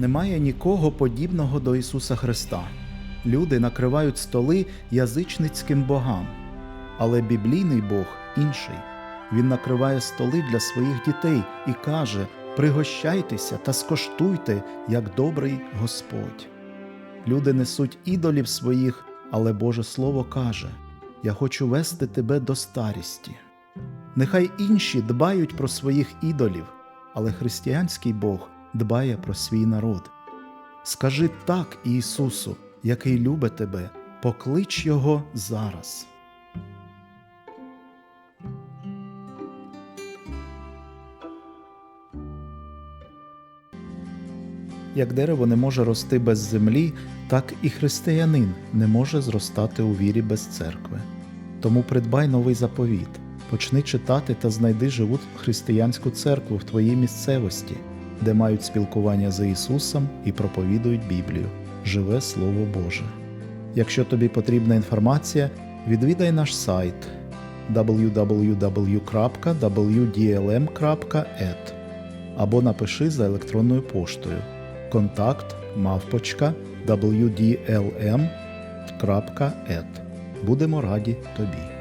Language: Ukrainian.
Немає нікого подібного до Ісуса Христа. Люди накривають столи язичницьким богам. Але біблійний Бог інший. Він накриває столи для своїх дітей і каже: Пригощайтеся та скоштуйте, як добрий Господь. Люди несуть ідолів своїх, але Боже Слово каже: Я хочу вести тебе до старісті. Нехай інші дбають про своїх ідолів, але християнський Бог дбає про свій народ. Скажи так Ісусу, який любить тебе, поклич Його зараз. Як дерево не може рости без землі, так і християнин не може зростати у вірі без церкви. Тому придбай новий заповіт, почни читати та знайди живу християнську церкву в твоїй місцевості, де мають спілкування з Ісусом і проповідують Біблію, живе Слово Боже. Якщо тобі потрібна інформація, відвідай наш сайт www.wdlm.et або напиши за електронною поштою контакт мавпочка wdlm.et. Будемо раді тобі.